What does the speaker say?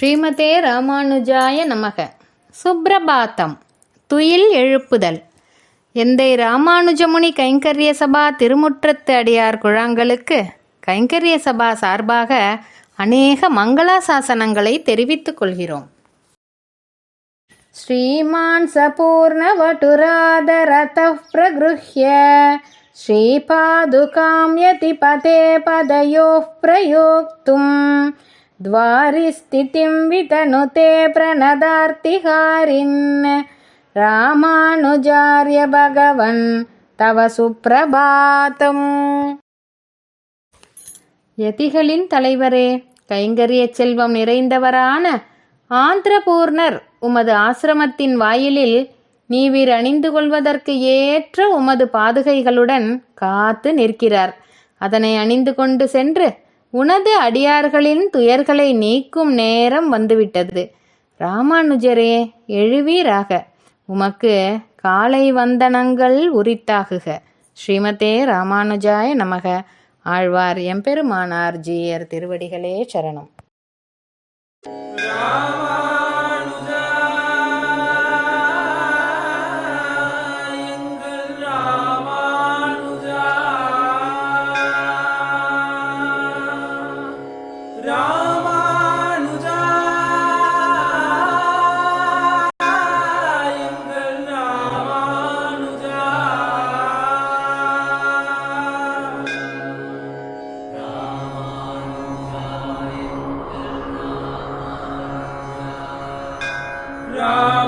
ஸ்ரீமதே ராமானுஜாய நமக. சுப்ரபாத்தம். துயில் எழுப்புதல். எந்தை ராமானுஜமுனி கைங்கரிய சபா திருமுற்றத்து அடியார் குழாங்களுக்கு கைங்கரிய சபா சார்பாக அநேக மங்களாசாசனங்களை தெரிவித்துக் கொள்கிறோம். ஸ்ரீமான் சபூர்ணவட்டுராதரத பிரகிருஹ்ய ஸ்ரீபாதுகாம் யதி பதே பதயோப் பிரயோக்தும். द्वारिस्थितिं वितनुते प्रणदार्तिहारिन् रामानुजार्य भगवन् तव सुप्रभातम् யதிகளின் தலைவரே கைங்கரிய செல்வம் நிறைந்தவரான ஆந்திரபூர்ணர் உமது ஆசிரமத்தின் வாயிலில் நீவிர் அணிந்து கொள்வதற்கு ஏற்ற உமது பாதுகைகளுடன் காத்து நிற்கிறார் அதனை அணிந்து கொண்டு சென்று உனது அடியார்களின் துயர்களை நீக்கும் நேரம் வந்துவிட்டது. ராமானுஜரே எழுவீராக. உமக்கு காலை வந்தனங்கள் உரித்தாகுக. ஸ்ரீமதே ராமானுஜாய நமக. ஆழ்வார் எம்பெருமானார் ஜீயர் திருவடிகளே சரணம். God.